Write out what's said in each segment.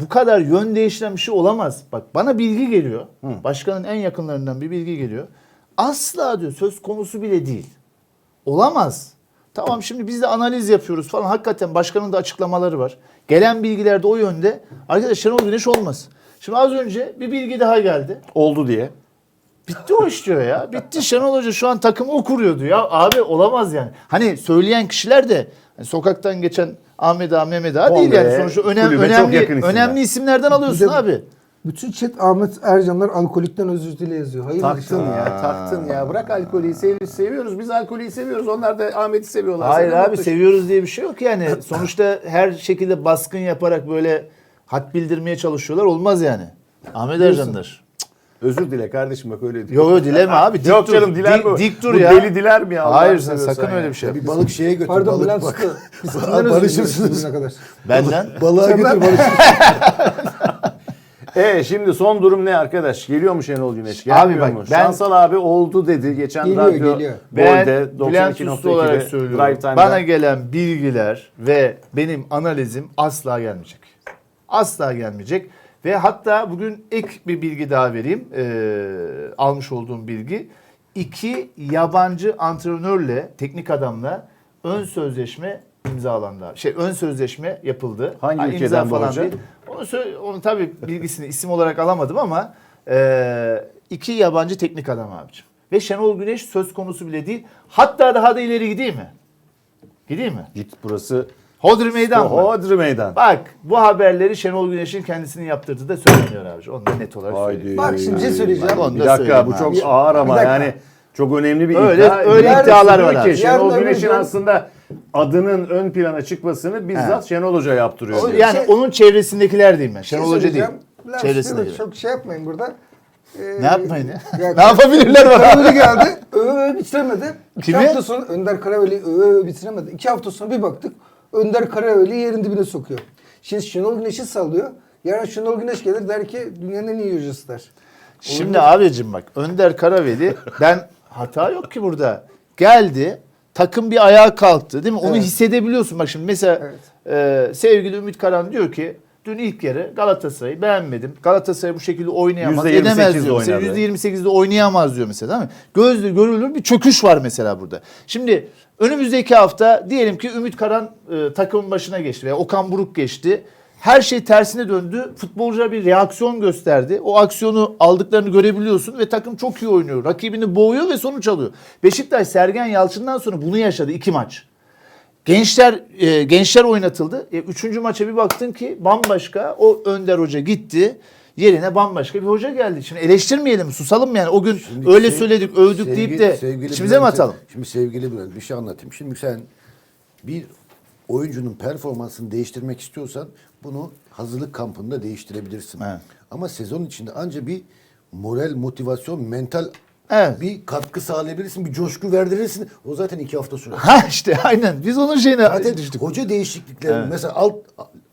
bu kadar yön değiştiren bir şey olamaz. Bak bana bilgi geliyor. Başkanın en yakınlarından bir bilgi geliyor. Asla diyor söz konusu bile değil. Olamaz. Tamam şimdi biz de analiz yapıyoruz falan. Hakikaten başkanın da açıklamaları var. Gelen bilgiler de o yönde. Arkadaş Şenol Güneş olmaz. Şimdi az önce bir bilgi daha geldi. Oldu diye. Bitti o iş diyor ya. Bitti Şenol Hoca şu an takımı o kuruyor diyor. Ya abi olamaz yani. Hani söyleyen kişiler de hani sokaktan geçen Ahmet Ağa, Mehmet Ağa değil yani. Sonuçta önem, kulübe çok önemli, yakın isimler. önemli isimlerden alıyorsun Bir de- abi. Bütün chat Ahmet Ercanlar alkolikten özür dile yazıyor. Hayır Taktın ya, taktın ya. Bırak alkolü sev- seviyoruz. Biz alkolü seviyoruz. Onlar da Ahmet'i seviyorlar. Hayır Sen de abi mutlu. seviyoruz diye bir şey yok yani. Sonuçta her şekilde baskın yaparak böyle hat bildirmeye çalışıyorlar. Olmaz yani. Ahmet Ercanlar. Özür dile kardeşim bak öyle diyor. Yok yok dileme abi. Dik Yok dur. canım diler Dik- mi? Dik dur Bu ya. deli diler mi ya? Allah'ını Hayır sen seviyorsan sakın ya. öyle bir şey Bir yapma. balık şeye götür. Pardon balık Bülent bak. Usta. Biz Ba- kimden özür barışırsınız. diliyoruz bugüne kadar? Benden. Balığa götür barışırsınız. E şimdi son durum ne arkadaş? Geliyor mu Şenol Güneş? Abi Gelmiyor bak, mu? ben- Şansal abi oldu dedi. Geçen Geliyor, radyo geliyor. Ben Gol'de Usta olarak 92.2 söylüyorum. Drive Time'da. Bana gelen bilgiler ve benim analizim asla gelmeyecek. Asla gelmeyecek. Ve hatta bugün ek bir bilgi daha vereyim. Ee, almış olduğum bilgi. İki yabancı antrenörle, teknik adamla ön sözleşme imzalandı. Şey ön sözleşme yapıldı. Hangi Ha, ülkeden falan değil. Onu, onu tabii bilgisini isim olarak alamadım ama e, iki yabancı teknik adam abicim. Ve Şenol Güneş söz konusu bile değil. Hatta daha da ileri gideyim mi? Gideyim mi? Git burası Hodri meydan mı? Hodri meydan. Bak bu haberleri Şenol Güneş'in kendisinin yaptırdığı da söyleniyor abi. Onu da net olarak söyleyeyim. Bak şimdi bir şey söyleyeceğim. Onu Bir da dakika söyleyeyim bu abi. çok Bir- ağır ama bir dakika. yani çok önemli bir Öyle- iddia. öyle iddialar var ki abi. Şenol Yarın Güneş'in aslında adının ön plana çıkmasını bizzat Şenol Hoca yaptırıyor. O- diyor. yani Şey- onun çevresindekiler diyeyim ben. Bir şey Şenol Hoca değil. Çevresindekiler. Çok şey yapmayın burada. Ee, Ne yapmayın ya? ya- ne yapabilirler bana? Karaveli geldi. Öve bitiremedi. İki Kimi? hafta sonra Önder Karaveli öve bitiremedi. İki hafta sonra bir baktık. Önder Karaveli yerin dibine sokuyor. Şimdi Şenol Güneş'i sallıyor. Yarın Şenol Güneş gelir der ki dünyanın en iyi hocası der. Şimdi abicim bak Önder Karaveli ben hata yok ki burada. Geldi takım bir ayağa kalktı değil mi? Onu Evet. hissedebiliyorsun. Bak şimdi mesela e, sevgili Ümit Karan diyor ki dün ilk yarı Galatasaray'ı beğenmedim. Galatasaray bu şekilde oynayamaz, %28 edemez diyor. Mesela oynadı. %28'de oynayamaz diyor mesela değil mi? Gözle görülür bir çöküş var mesela burada. Şimdi önümüzdeki hafta diyelim ki Ümit Karan e, takımın başına geçti veya Okan Buruk geçti. Her şey tersine döndü. Futbolcular bir reaksiyon gösterdi. O aksiyonu aldıklarını görebiliyorsun ve takım çok iyi oynuyor. Rakibini boğuyor ve sonuç alıyor. Beşiktaş Sergen Yalçın'dan sonra bunu yaşadı iki maç. Gençler e, gençler oynatıldı. E, üçüncü maça bir baktın ki bambaşka o Önder Hoca gitti. Yerine bambaşka bir hoca geldi. Şimdi eleştirmeyelim, susalım yani. O gün Şimdi öyle sev- söyledik, övdük sevgili- deyip de sevgili içimize mi atalım? Şimdi sevgili Bülent bir şey anlatayım. Şimdi sen bir oyuncunun performansını değiştirmek istiyorsan bunu hazırlık kampında değiştirebilirsin. Evet. Ama sezon içinde anca bir moral, motivasyon, mental Evet. bir katkı sağlayabilirsin, bir coşku verdirirsin. O zaten iki hafta sürer. Ha işte aynen. Biz onun şeyine Zaten düştük. hoca değişiklikleri mesela alt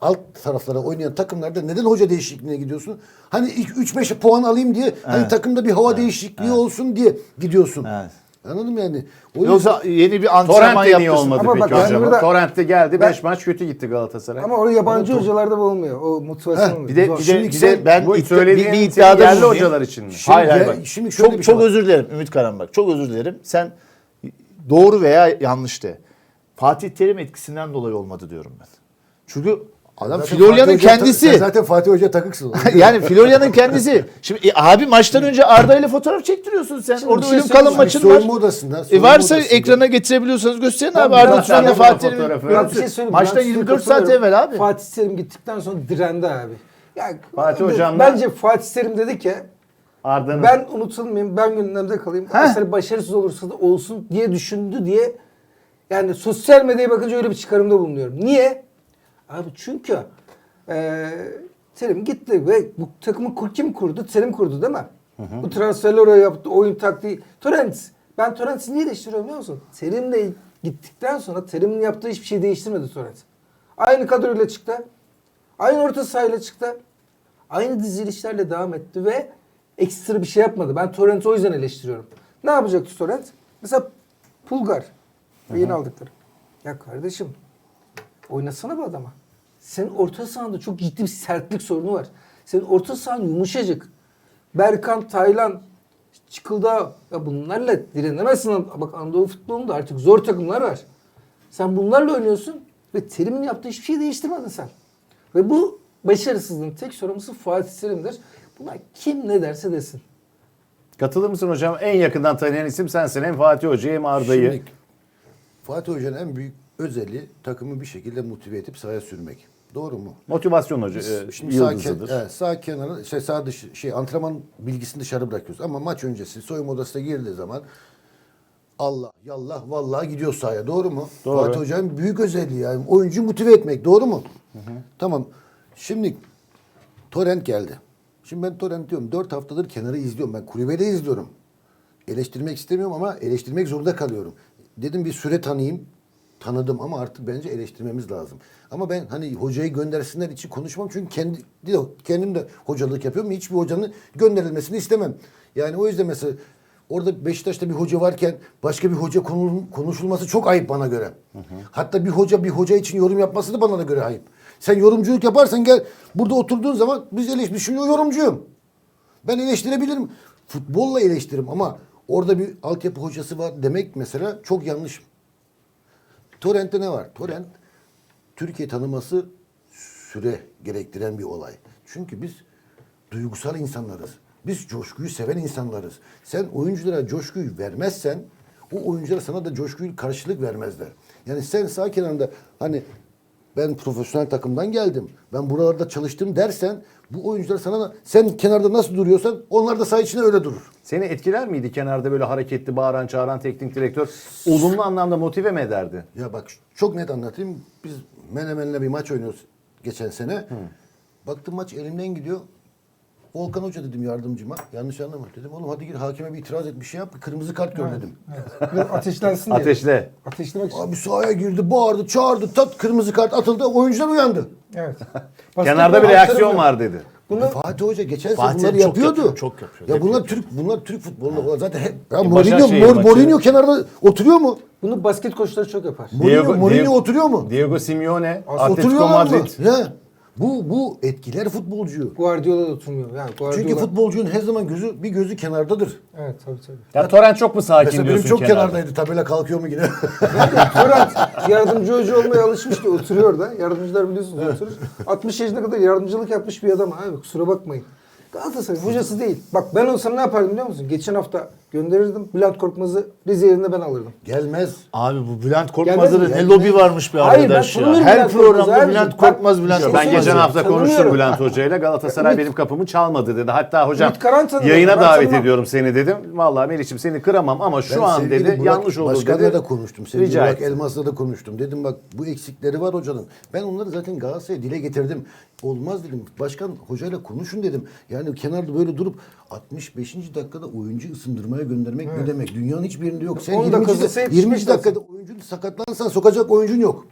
alt taraflara oynayan takımlarda neden hoca değişikliğine gidiyorsun? Hani ilk 3-5 puan alayım diye hani takımda bir hava değişikliği olsun diye gidiyorsun. Evet. Anladın mı yani? O Yoksa yeni bir antrenman yaptırsın. olmadı Ama peki bak yani hocam? burada- Torrent'te geldi Ben- 5 maç kötü gitti Galatasaray. Ama orada yabancı hocalarda bu olmuyor. O motivasyon olmuyor. Bir de, Zor. bir de, Şimdi bir de ben bu iddia- söylediğin bir, bir iddiada yerli hocalar için mi? Şimdi hayır hayır bak. şimdi şöyle çok bir şey çok var. özür dilerim Ümit Karan bak. Çok özür dilerim. Sen doğru veya yanlış de. Fatih Terim etkisinden dolayı olmadı diyorum ben. Çünkü adam Zaten Florya'nın Fatih Hoca- kendisi. zaten Fatih Hoca takıksın. yani Florya'nın kendisi. Şimdi e, abi maçtan önce Arda ile fotoğraf çektiriyorsun sen. Şimdi Orada şey ölüm söyleyeyim. maçın var. Soyunma odasında. E soyunma varsa odasında. ekrana getirebiliyorsanız gösterin abi. Arda biraz Turan'la daha Fatih fotoğrafı. Terim'in Ben bir görüntüsü. şey söyleyeyim. Maçtan Ben size 24 saat katılıyorum. evvel abi. Fatih Terim gittikten sonra direndi abi. Ya, Fatih Hocam'la- Bence Fatih Terim dedi ki Arda'nın ben unutulmayayım, ben gündemde kalayım. Galatasaray başarısız olursa da olsun diye düşündü diye yani sosyal medyaya bakınca öyle bir çıkarımda bulunuyorum. Niye? Abi çünkü eee Terim gitti ve bu takımı kur, kim kurdu? Terim kurdu değil mi? Bu transferleri yaptı, oyun taktiği. Torrent. Ben Torrent'i niye eleştiriyorum biliyor musun? Terim de gittikten sonra Terim'in yaptığı hiçbir şey değiştirmedi Torrent. Aynı kadroyla çıktı. Aynı orta sahayla çıktı. Aynı dizilişlerle devam etti ve ekstra bir şey yapmadı. Ben Torrent'i o yüzden eleştiriyorum. Ne yapacaktı Torrent? Mesela Pulgar. Yeni aldıkları. Ya kardeşim oynasana bu adama. senin orta sahanda çok ciddi bir sertlik sorunu var. Senin orta sahan yumuşacık. Berkan, Taylan, Çıkıldağ ya bunlarla direnemezsin. Bak Anadolu futbolunda artık zor takımlar var. Sen bunlarla oynuyorsun ve Terim'in yaptığı hiçbir şey değiştirmedin sen. Ve bu başarısızlığın tek sorumlusu Fatih Terim'dir. Buna kim ne derse desin. Katılır mısın hocam? En yakından tanıyan isim sensin. Hem Fatih Hoca'yı hem Arda'yı. Şimdi Fatih Hoca'nın en büyük özelliği takımı bir şekilde motive edip sahaya sürmek. Doğru mu? Motivasyon hoca e, Şimdi sağ, yıldızıdır. ke- evet, sağ kenarı, şey, sağ dışı, şey, antrenman bilgisini dışarı bırakıyoruz. Ama maç öncesi soyunma odasına girdiği zaman Allah, yallah, vallahi gidiyor sahaya. Doğru mu? Doğru. Fatih Hoca'nın büyük özelliği yani. Oyuncu motive etmek. Doğru mu? Tamam. Şimdi Torrent geldi. Şimdi ben Torrent diyorum. Dört haftadır kenarı izliyorum. Ben kulübede izliyorum. Eleştirmek istemiyorum ama eleştirmek zorunda kalıyorum. Dedim bir süre tanıyayım. Tanıdım ama artık bence eleştirmemiz lazım. Ama ben hani hocayı göndersinler için konuşmam. Çünkü kendi de, kendim de hocalık yapıyorum. Hiçbir hocanın gönderilmesini istemem. Yani o yüzden mesela orada Beşiktaş'ta bir hoca varken başka bir hoca konu- konuşulması çok ayıp bana göre. Hatta bir hoca bir hoca için yorum yapması da bana da göre ayıp. Sen yorumculuk yaparsan gel burada oturduğun zaman biz eleştir düşünüyor yorumcuyum. Ben eleştirebilirim. Futbolla eleştiririm ama orada bir altyapı hocası var demek mesela çok yanlış. Torrent'te ne var? Torrent Türkiye tanıması süre gerektiren bir olay. Çünkü biz duygusal insanlarız. Biz coşkuyu seven insanlarız. Sen oyunculara coşkuyu vermezsen o oyuncular sana da coşkuyu karşılık vermezler. Yani sen sağ kenarında hani ben profesyonel takımdan geldim. Ben buralarda çalıştım dersen bu oyuncular sana sen kenarda nasıl duruyorsan onlar da saha içinde öyle durur. Seni etkiler miydi kenarda böyle hareketli, bağıran, çağıran teknik direktör? Olumlu anlamda motive mi ederdi? Ya bak çok net anlatayım. Biz Menemen'le bir maç oynuyoruz geçen sene. Baktım maç elimden gidiyor. Volkan Hoca dedim yardımcıma. Yanlış anlama dedim. Oğlum hadi gir hakeme bir itiraz et bir şey yap. Kırmızı kart gör dedim. Biraz ateşlensin diye. Ateşle. Ateşlemek için. Abi sahaya girdi, bağırdı, çağırdı. Tat kırmızı kart atıldı. Oyuncular uyandı. Evet. Kenarda bir reaksiyon var dedi. Bunu Fatih Hoca geçen sene bunları çok yapıyordu. yapıyor, çok yapıyor. Ya bunlar Türk bunlar Türk futbolunda olan zaten hep ya E, Mourinho Mor- Mourinho kenarda oturuyor mu? bunu basket koçları çok yapar. Mourinho, Mourinho oturuyor mu? Diego Simeone, Atletico? Madrid. Ya. Bu bu etkiler futbolcuyu. Guardiola da oturmuyor. Yani Guardiola... Çünkü futbolcunun her zaman gözü bir gözü kenardadır. Evet tabii tabii. Ya Torrent çok mu sakin Mesela benim diyorsun çok kenarda? kenardaydı. Tabela kalkıyor mu yine? Torrent yardımcı hoca olmaya alışmış ki oturuyor da. Yardımcılar biliyorsunuz oturur. 60 yaşına kadar yardımcılık yapmış bir adam abi kusura bakmayın. Galatasaray hocası değil. Bak ben olsam ne yapardım biliyor musun? Geçen hafta gönderirdim. Bülent Korkmaz'ı Rize yerine ben alırdım. Gelmez. Abi bu Bülent mi? ne lobi varmış bir Hayır, ben arkadaş ya. tanımıyorum Her Bülent programda Korkmaz'ı Bülent abicim. Korkmaz, Bülent Ben Korkmaz. geçen hafta Tanımıyorum. konuştum Bülent Hoca'yla. Galatasaray Ümit- benim kapımı çalmadı dedi. Hatta hocam Ümit Karan tanıdım. yayına Ben davet tanımam. ediyorum seni dedim. Vallahi Melih'ciğim seni kıramam ama şu Ben an sevgili dedi Burak yanlış olur Başkan'la dedi. da konuştum. Sevgili Rica Burak ettim. Elmas'la da konuştum. Dedim bak bu eksikleri var hocanın. Ben onları zaten Galatasaray'a dile getirdim. Olmaz dedim. Başkan hocayla konuşun dedim. Yani kenarda böyle durup 65. dakikada oyuncu ısındırmaya göndermek ne demek? Dünyanın hiçbir yerinde yok. Sen 10 20. dakikası da- ise 20. yetişmiş dakikada oyuncun sakatlansan sokacak oyuncun yok.